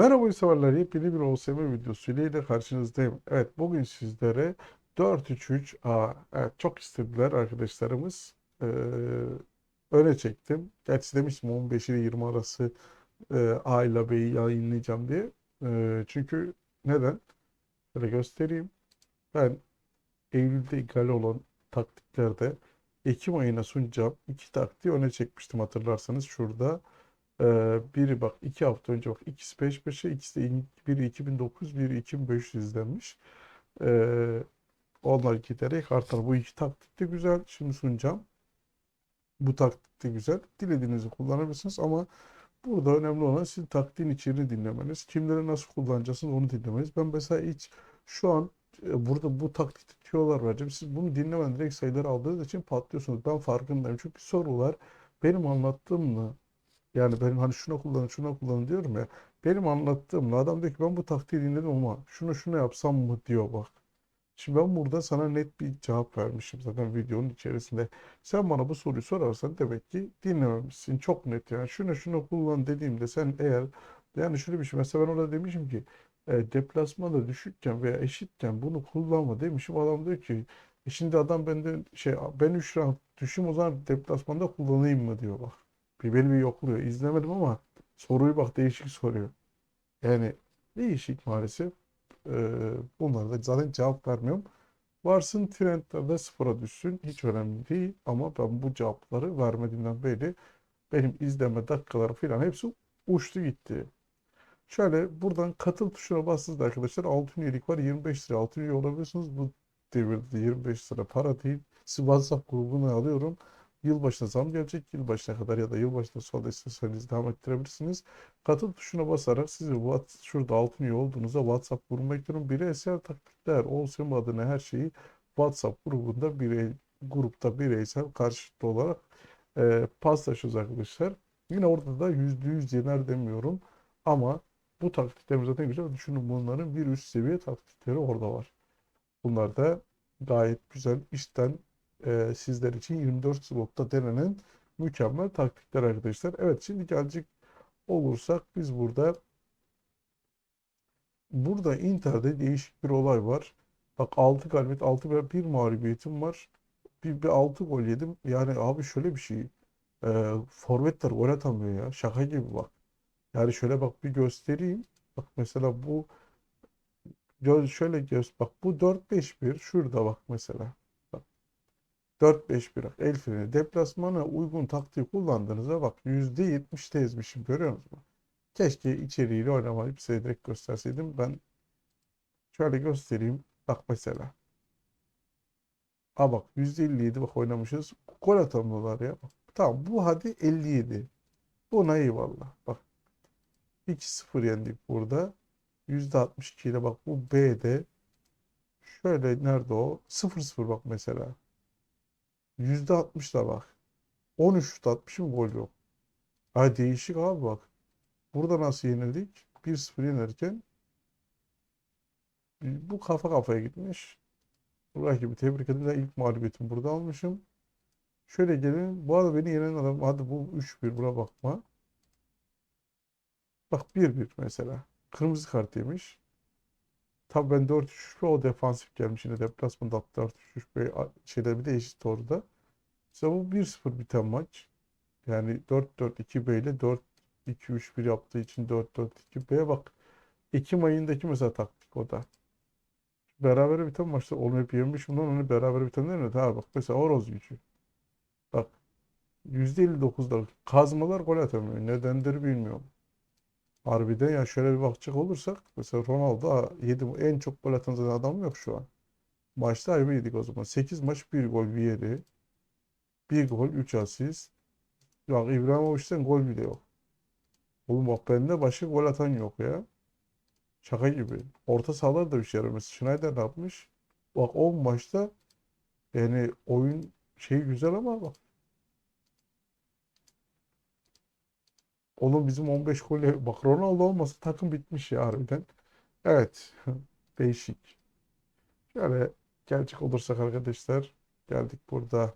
Merhaba severler, yepyeni bir OSM videosuyla yine karşınızdayım. Evet, bugün sizlere 4-3-3 A, evet çok istediler arkadaşlarımız. Ee, öne çektim. Gerçi demiştim 15 ile 20 arası e, A ile B'yi yayınlayacağım diye. Ee, çünkü neden? Şöyle göstereyim. Ben Eylül'de ikale olan taktiklerde Ekim ayına sunacağım iki taktiği öne çekmiştim hatırlarsanız şurada. Ee, biri bak iki hafta önce bak ikisi peş peşe ikisi de biri 2009 biri 2500 izlenmiş. Ee, onlar giderek artar. Bu iki taktik de güzel. Şimdi sunacağım. Bu taktik de güzel. Dilediğinizi kullanabilirsiniz ama burada önemli olan sizin taktiğin içeriğini dinlemeniz. Kimleri nasıl kullanacaksınız onu dinlemeniz. Ben mesela hiç şu an e, burada bu taktikte tüyolar vereceğim. Siz bunu dinlemeden direkt sayıları aldığınız için patlıyorsunuz. Ben farkındayım. Çünkü sorular benim anlattığımla yani benim hani şuna kullanın şuna kullanın diyorum ya. Benim anlattığımla adam diyor ki ben bu taktiği dinledim ama şunu şunu yapsam mı diyor bak. Şimdi ben burada sana net bir cevap vermişim zaten videonun içerisinde. Sen bana bu soruyu sorarsan demek ki dinlememişsin. Çok net yani. Şunu şunu kullan dediğimde sen eğer yani şöyle bir şey mesela ben orada demişim ki e, deplasmanda düşükken veya eşitken bunu kullanma demişim. Adam diyor ki e şimdi adam benden şey ben 3 round düşüm o zaman deplasmanda kullanayım mı diyor bak. Bir beni bir yokluyor. İzlemedim ama soruyu bak değişik soruyor. Yani değişik maalesef. Ee, bunlara da zaten cevap vermiyorum. Varsın trendlerde sıfıra düşsün. Hiç önemli değil. Ama ben bu cevapları vermediğimden beri benim izleme dakikaları falan hepsi uçtu gitti. Şöyle buradan katıl tuşuna bastığınızda arkadaşlar altın üyelik var. 25 lira altın üye olabilirsiniz. Bu devirde 25 lira para değil. Sizi WhatsApp grubuna alıyorum. Yılbaşına zam gelecek. Yılbaşına kadar ya da yılbaşından sonra isterseniz devam ettirebilirsiniz. Katıl tuşuna basarak sizi What- şurada altın üye olduğunuzda WhatsApp grubuna ekliyorum. Bireysel taktikler, olsun adına her şeyi WhatsApp grubunda birey, grupta bireysel karşılıklı olarak e, paslaşıyoruz arkadaşlar. Yine orada da %100 yener demiyorum. Ama bu taktiklerimiz zaten güzel. Düşünün bunların bir üst seviye taktikleri orada var. Bunlar da gayet güzel işten e, sizler için 24 slotta denenen mükemmel taktikler arkadaşlar. Evet şimdi gelecek olursak biz burada burada Inter'de değişik bir olay var. Bak 6 galibiyet 6 bir, bir mağlubiyetim var. Bir, bir 6 gol yedim. Yani abi şöyle bir şey. E, forvetler gol atamıyor ya. Şaka gibi bak. Yani şöyle bak bir göstereyim. Bak mesela bu şöyle göz bak bu 4-5-1 şurada bak mesela. Bak 4-5-1 bak el freni deplasmana uygun taktiği kullandığınızda bak %70 ezmişim görüyor musunuz? Keşke içeriğiyle oynamayıp size direkt gösterseydim. Ben şöyle göstereyim. Bak mesela. Aa bak %57 bak oynamışız. Gol atamıyorlar ya. Bak, tamam bu hadi 57. Buna eyvallah. Bak 2-0 yendik burada. %62 ile bak bu B'de şöyle nerede o? 0-0 bak mesela. %60 da bak. 13 şut atmışım gol yok. Ha değişik abi bak. Burada nasıl yenildik? 1-0 yenerken bu kafa kafaya gitmiş. Rakibi tebrik ederim. Ben ilk mağlubiyetimi burada almışım. Şöyle gelin. Bu arada beni yenen adam hadi bu 3-1 buna bakma. Bak 1-1 mesela. Kırmızı kart yemiş. Tabii ben 4-3-3 ve o defansif gelmiş yine deplasmanda attı 4-3-3 ve şeyler bir de eşit orada. Mesela bu 1-0 biten maç. Yani 4-4-2B ile 4-2-3-1 yaptığı için 4-4-2B'ye bak. Ekim ayındaki mesela taktik o da. Beraber biten maçta olmayıp yenmiş bundan onu beraber bitenler ne? Ha bak mesela Oroz gücü. Bak %59'da kazmalar gol atamıyor. Nedendir bilmiyorum. Harbiden ya şöyle bir bakacak olursak mesela Ronaldo 7 en çok gol atan adam yok şu an. Maçta ayrı o zaman. 8 maç 1 gol bir yeri. 1 gol 3 asist. Bak İbrahimovic'den gol bile yok. Oğlum bak bende başka gol atan yok ya. Şaka gibi. Orta sahalar da bir şey yaramıyor. Schneider ne yapmış? Bak 10 maçta yani oyun şey güzel ama bak. Oğlum bizim 15 gol bak Ronaldo olmasa takım bitmiş ya harbiden. Evet. Değişik. Şöyle gelecek olursak arkadaşlar geldik burada.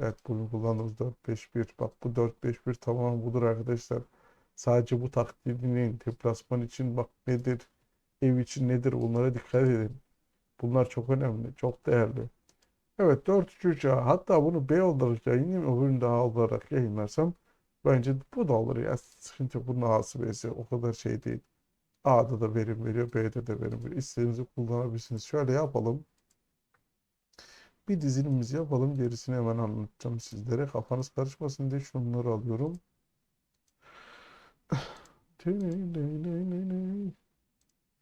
Evet bugün kullandığımız 4-5-1. Bak bu 4-5-1 tamamen budur arkadaşlar. Sadece bu taktiğinin deplasman için bak nedir, ev için nedir bunlara dikkat edin. Bunlar çok önemli, çok değerli. Evet 4-3-3 A. Hatta bunu B olarak yayınlayayım öbürünü de A olarak yayınlarsam bence bu da olur ya. Sıkıntı yok. Bunun A'sı o kadar şey değil. A'da da verim veriyor, B'de de verim veriyor. İstediğinizi kullanabilirsiniz. Şöyle yapalım. Bir dizilimimizi yapalım. Gerisini hemen anlatacağım sizlere. Kafanız karışmasın diye şunları alıyorum.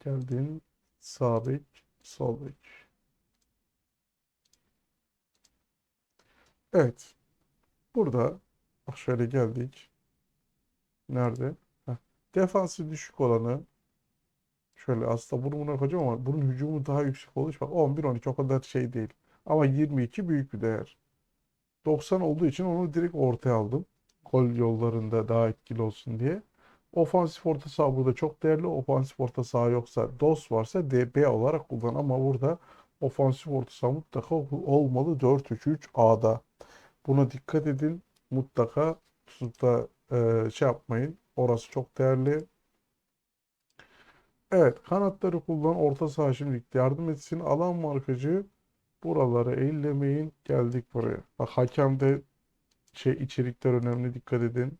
Geldin. Sağ bek, sol bek. Evet. Burada bak şöyle geldik. Nerede? Heh. Defansı düşük olanı şöyle aslında bunu buna koyacağım ama bunun hücumu daha yüksek için bak 11-12 o kadar şey değil. Ama 22 büyük bir değer. 90 olduğu için onu direkt ortaya aldım. Gol yollarında daha etkili olsun diye. Ofansif orta saha burada çok değerli. Ofansif orta saha yoksa DOS varsa DB olarak kullan ama burada ofansif orta saha mutlaka olmalı 4-3-3 A'da. Buna dikkat edin. Mutlaka tutup da e, şey yapmayın. Orası çok değerli. Evet, kanatları kullan. Orta saha şimdilik yardım etsin. Alan markacı buraları ellemeyin. Geldik buraya. Bak hakemde şey içerikler önemli. Dikkat edin.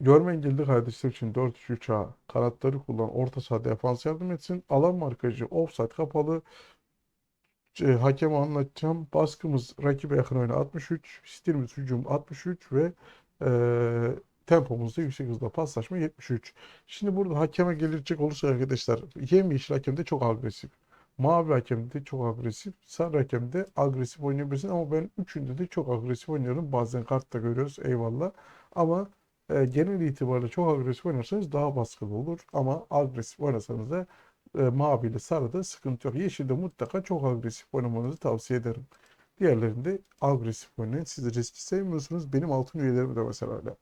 Görme engelli kardeşler için 4-3-3 A. Kanatları kullan. Orta saha defans yardım etsin. Alan markacı offside kapalı. E, hakeme anlatacağım. Baskımız rakibe yakın oyuna 63. Stilimiz hücum 63 ve e, tempomuz da yüksek hızla paslaşma 73. Şimdi burada hakeme gelecek olursa arkadaşlar yemyeşil hakem de çok agresif. Mavi hakem de çok agresif. Sarı hakem de agresif oynayabilirsin ama ben üçünde de çok agresif oynuyorum. Bazen kartta görüyoruz eyvallah. Ama e, genel itibariyle çok agresif oynarsanız daha baskılı olur. Ama agresif oynasanız da e, sarıda sıkıntı yok. Yeşilde mutlaka çok agresif oynamanızı tavsiye ederim. Diğerlerinde agresif oynayın. Siz riski sevmiyorsunuz. Benim altın üyelerim de mesela öyle.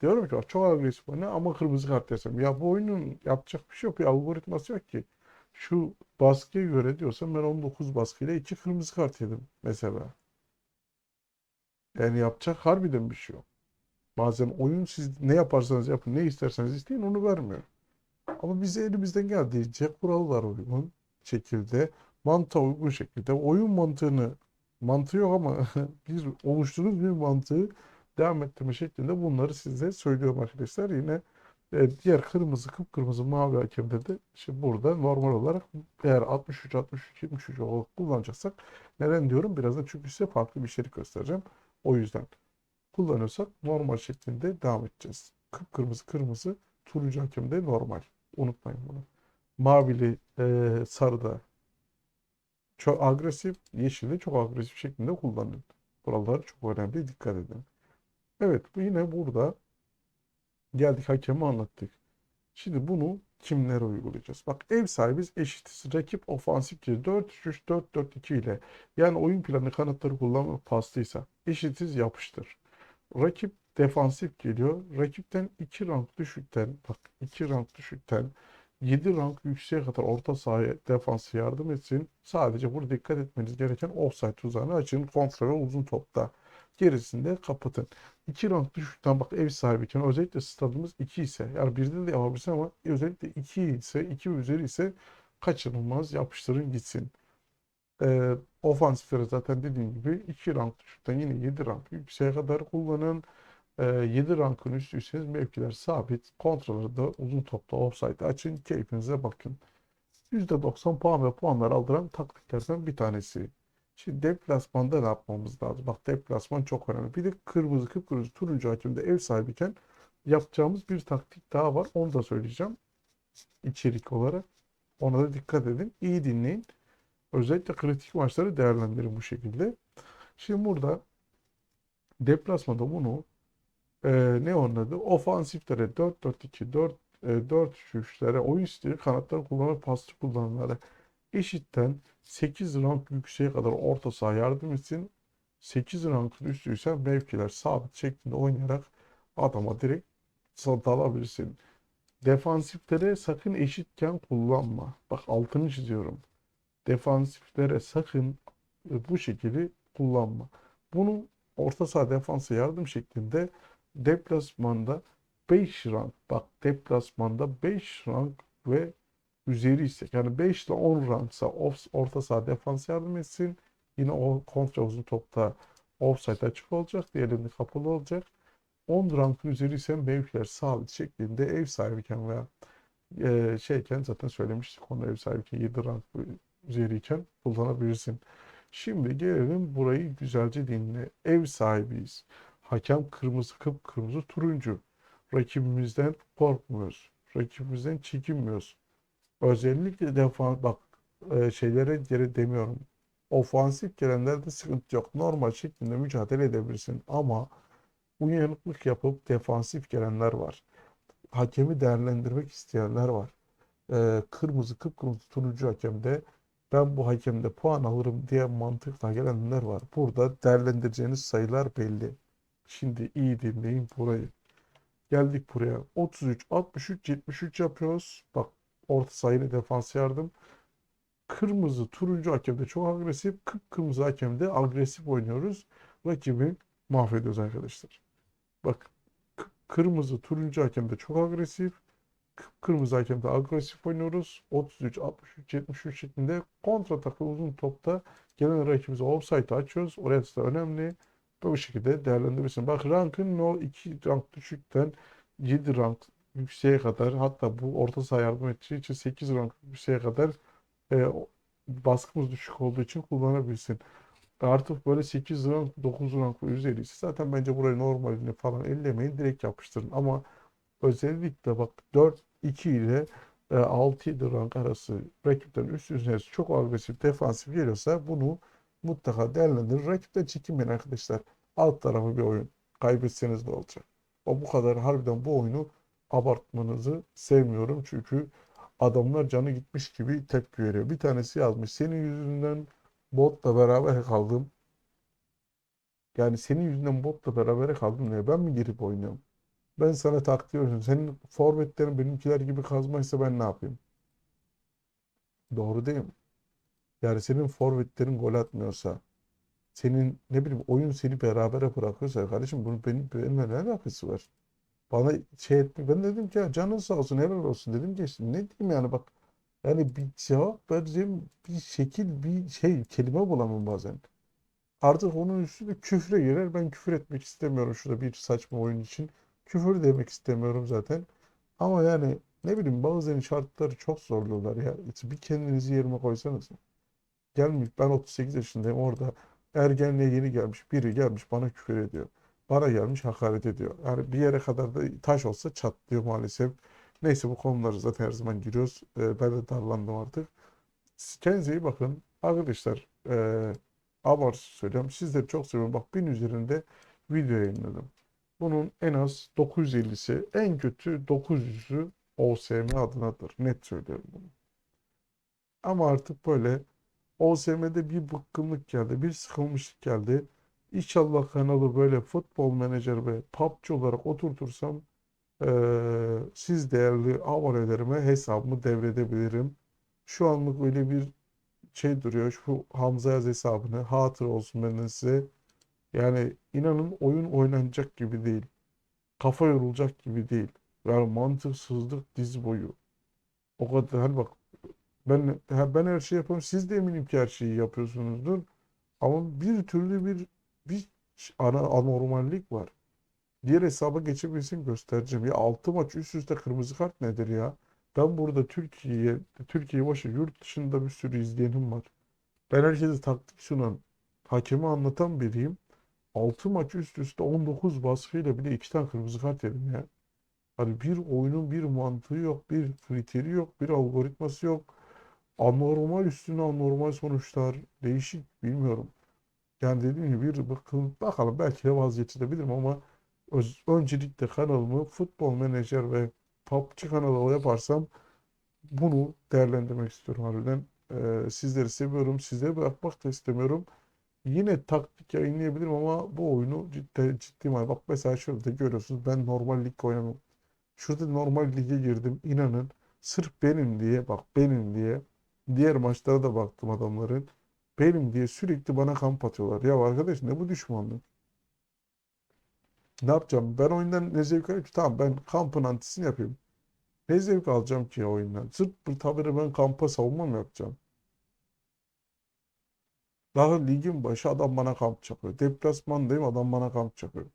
Diyorum ki çok agresif oyna ama kırmızı kart yesem. Ya bu oyunun yapacak bir şey yok. Bir algoritması yok ki. Şu baskıya göre diyorsam ben 19 baskıyla 2 kırmızı kart yedim mesela. Yani yapacak harbiden bir şey yok. Bazen oyun siz ne yaparsanız yapın, ne isterseniz isteyin onu vermiyor. Ama biz elimizden geldiğince kurallar uygun şekilde, mantığa uygun şekilde oyun mantığını, mantığı yok ama bir oluşturduğunuz bir mantığı devam ettirme şeklinde bunları size söylüyorum arkadaşlar. Yine e, diğer kırmızı, kıpkırmızı, mavi hakemde de işte burada normal olarak eğer 63, 63, 73 olarak kullanacaksak neden diyorum? Birazdan çünkü size farklı bir içerik göstereceğim. O yüzden kullanıyorsak normal şeklinde devam edeceğiz. Kıpkırmızı, kırmızı, turuncu hakemde normal. Unutmayın bunu. Mavili, e, sarıda çok agresif, yeşilde çok agresif şeklinde kullanın. Buralar çok önemli. Dikkat edin. Evet, bu yine burada geldik hakemi anlattık. Şimdi bunu kimlere uygulayacağız? Bak ev sahibiz eşitiz. Rakip ofansif 4-3-4-4-2 ile yani oyun planı kanatları kullanma paslıysa eşitiz yapıştır. Rakip defansif geliyor. Rakipten 2 rank düşükten bak 2 rank düşükten 7 rank yükseğe kadar orta sahaya defansı yardım etsin. Sadece burada dikkat etmeniz gereken offside tuzağını açın. Kontra ve uzun topta. Gerisinde kapatın. 2 rank düşükten bak ev sahibiyken özellikle stadımız 2 ise yani birde de yapabilirsin ama özellikle 2 ise 2 üzeri ise kaçınılmaz yapıştırın gitsin. Ee, ofansifleri zaten dediğim gibi 2 rank düşükten yine 7 rank yükseğe kadar kullanın. Ee, 7 rankın üstüyseniz mevkiler sabit. Kontraları da uzun topta offside açın. Keyfinize bakın. %90 puan ve puanlar aldıran taktiklerden bir tanesi. Şimdi deplasmanda ne yapmamız lazım? Bak deplasman çok önemli. Bir de kırmızı, kıpkırmızı, turuncu hakemde ev sahibiyken yapacağımız bir taktik daha var. Onu da söyleyeceğim. içerik olarak. Ona da dikkat edin. İyi dinleyin. Özellikle kritik maçları değerlendirin bu şekilde. Şimdi burada deplasmanda bunu e, ne onun adı? Ofansiflere 4-4-2, 4 4-3'lere oyun stili kanatları kullanıp paslı kullananlara eşitten 8 rank yükseğe kadar orta saha yardım etsin. 8 rankın üstüysen mevkiler sabit şeklinde oynayarak adama direkt dalabilirsin. Defansiflere sakın eşitken kullanma. Bak altını çiziyorum. Defansiflere sakın bu şekilde kullanma. Bunu orta saha defansa yardım şeklinde deplasmanda 5 rank bak deplasmanda 5 rank ve üzeri ise yani 5 ile 10 ranksa orta saha defans yardım etsin. Yine o kontra uzun topta offside açık olacak. Diğerinde kapalı olacak. 10 rankın üzeri ise mevkiler sabit şeklinde ev sahibiyken veya e, şeyken zaten söylemiştik onu ev sahibiyken 7 rank üzeriyken kullanabilirsin. Şimdi gelelim burayı güzelce dinle. Ev sahibiyiz. Hakem kırmızı kıpkırmızı turuncu. Rakibimizden korkmuyoruz. Rakibimizden çekinmiyoruz. Özellikle defans bak e, şeylere geri demiyorum. Ofansif gelenlerde sıkıntı yok. Normal şeklinde mücadele edebilirsin ama uyanıklık yapıp defansif gelenler var. Hakemi değerlendirmek isteyenler var. E, kırmızı kıpkırmızı turuncu hakemde ben bu hakemde puan alırım diye mantıkla gelenler var. Burada değerlendireceğiniz sayılar belli. Şimdi iyi dinleyin burayı. Geldik buraya. 33, 63, 73 yapıyoruz. Bak orta sayıyla defans yardım. Kırmızı, turuncu hakemde çok agresif. Kıpkırmızı hakemde agresif oynuyoruz. Rakibi mahvediyoruz arkadaşlar. Bak kı- kırmızı, turuncu hakemde çok agresif. Kırmızı hakemde agresif oynuyoruz. 33, 63, 73 şeklinde kontra takı uzun topta gelen rakibimize offside açıyoruz. Orası da önemli. Bu şekilde değerlendirirsin. Bak rankın o 2 rank düşükten 7 rank yükseğe kadar hatta bu orta saha yardım edeceği için 8 rank yükseğe kadar e, baskımız düşük olduğu için kullanabilirsin. Artık böyle 8 rank 9 rank ve üzeriyse zaten bence burayı normalini falan ellemeyin direkt yapıştırın. Ama özellikle bak 4-2 ile e, 6-7 rank arası rakipten üst üste çok agresif defansif geliyorsa bunu mutlaka değerlendirin. Rakipten çekinmeyin arkadaşlar. Alt tarafı bir oyun. Kaybetseniz de olacak. O bu kadar harbiden bu oyunu abartmanızı sevmiyorum. Çünkü adamlar canı gitmiş gibi tepki veriyor. Bir tanesi yazmış. Senin yüzünden botla beraber kaldım. Yani senin yüzünden botla beraber kaldım diye ben mi girip oynuyorum? Ben sana takdir. Senin forvetlerin benimkiler gibi kazmaysa ben ne yapayım? Doğru değil mi? Yani senin forvetlerin gol atmıyorsa, senin ne bileyim oyun seni berabere bırakıyorsa kardeşim bunun benim benimle ne alakası var? Bana şey etme. Ben dedim ki ya canın sağ olsun helal olsun dedim geçtim. Ne diyeyim yani bak yani bir cevap vereceğim bir şekil bir şey kelime bulamam bazen. Artık onun üstüne küfre girer. Ben küfür etmek istemiyorum şurada bir saçma oyun için. Küfür demek istemiyorum zaten. Ama yani ne bileyim bazen şartları çok zorluyorlar ya. Bir kendinizi yerime koysanız. Gelmiş ben 38 yaşındayım orada ergenliğe yeni gelmiş biri gelmiş bana küfür ediyor. Bana gelmiş hakaret ediyor. Yani bir yere kadar da taş olsa çatlıyor maalesef. Neyse bu konuları zaten her zaman giriyoruz. Ee, ben de darlandım artık. Siz Kendinize iyi bakın. Arkadaşlar e, abartı söylüyorum. Sizleri çok seviyorum. Bak 1000 üzerinde video yayınladım. Bunun en az 950'si en kötü 900'ü OSM adınadır. Net söylüyorum bunu. Ama artık böyle OSM'de bir bıkkınlık geldi, bir sıkılmışlık geldi. İnşallah kanalı böyle futbol menajer ve PUBG olarak oturtursam eee, siz değerli abonelerime hesabımı devredebilirim. Şu anlık öyle bir şey duruyor. Şu Hamza Yaz hesabını hatır olsun benden size. Yani inanın oyun oynanacak gibi değil. Kafa yorulacak gibi değil. Yani mantıksızlık diz boyu. O kadar hani bak ben ben her şeyi yapıyorum. Siz de eminim ki her şeyi yapıyorsunuzdur. Ama bir türlü bir bir ana anormallik var. Diğer hesaba geçebilsin göstereceğim. Ya 6 maç üst üste kırmızı kart nedir ya? Ben burada Türkiye'ye Türkiye başı yurt dışında bir sürü izleyenim var. Ben herkese taktik sunan, hakemi anlatan biriyim. 6 maç üst üste 19 baskıyla bile 2 tane kırmızı kart yedim ya. Hani bir oyunun bir mantığı yok, bir kriteri yok, bir algoritması yok. Anormal üstüne anormal sonuçlar. Değişik bilmiyorum. Yani dediğim gibi bir bakın bakalım belki de vazgeçebilirim ama öz- öncelikle kanalımı futbol menajer ve PUBG kanalı yaparsam bunu değerlendirmek istiyorum harbiden. Ee, sizleri seviyorum. Sizleri bırakmak da istemiyorum. Yine taktik yayınlayabilirim ama bu oyunu ciddi ciddi manada. Bak mesela şurada görüyorsunuz ben normal lig oynamam. Şurada normal lige girdim. İnanın sırf benim diye bak benim diye diğer maçlara da baktım adamların. Benim diye sürekli bana kamp atıyorlar. Ya arkadaş ne bu düşmanlık? Ne yapacağım? Ben oyundan ne zevk alıyorum ki? Tamam ben kampın antisini yapayım. Ne zevk alacağım ki oyundan? Zırt pırt haberi ben kampa savunma mı yapacağım? Daha ligin başı adam bana kamp çakıyor. Deplasmandayım adam bana kamp çakıyor.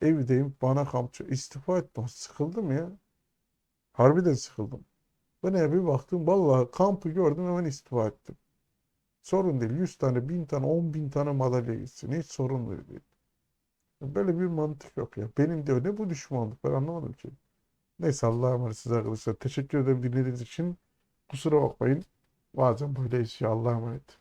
Evdeyim bana kamp çakıyor. İstifa et. Bak, Sıkıldım ya. Harbiden sıkıldım. Ben eve bir baktım. Vallahi kampı gördüm hemen istifa ettim. Sorun değil. 100 tane, 1000 tane, 10 bin tane madalya gitsin. Hiç sorun değil. Böyle bir mantık yok ya. Benim diyor ne bu düşmanlık ben anlamadım ki. Neyse Allah'a emanet siz arkadaşlar. Teşekkür ederim dinlediğiniz için. Kusura bakmayın. Bazen böyle iş ya Allah'a emanet.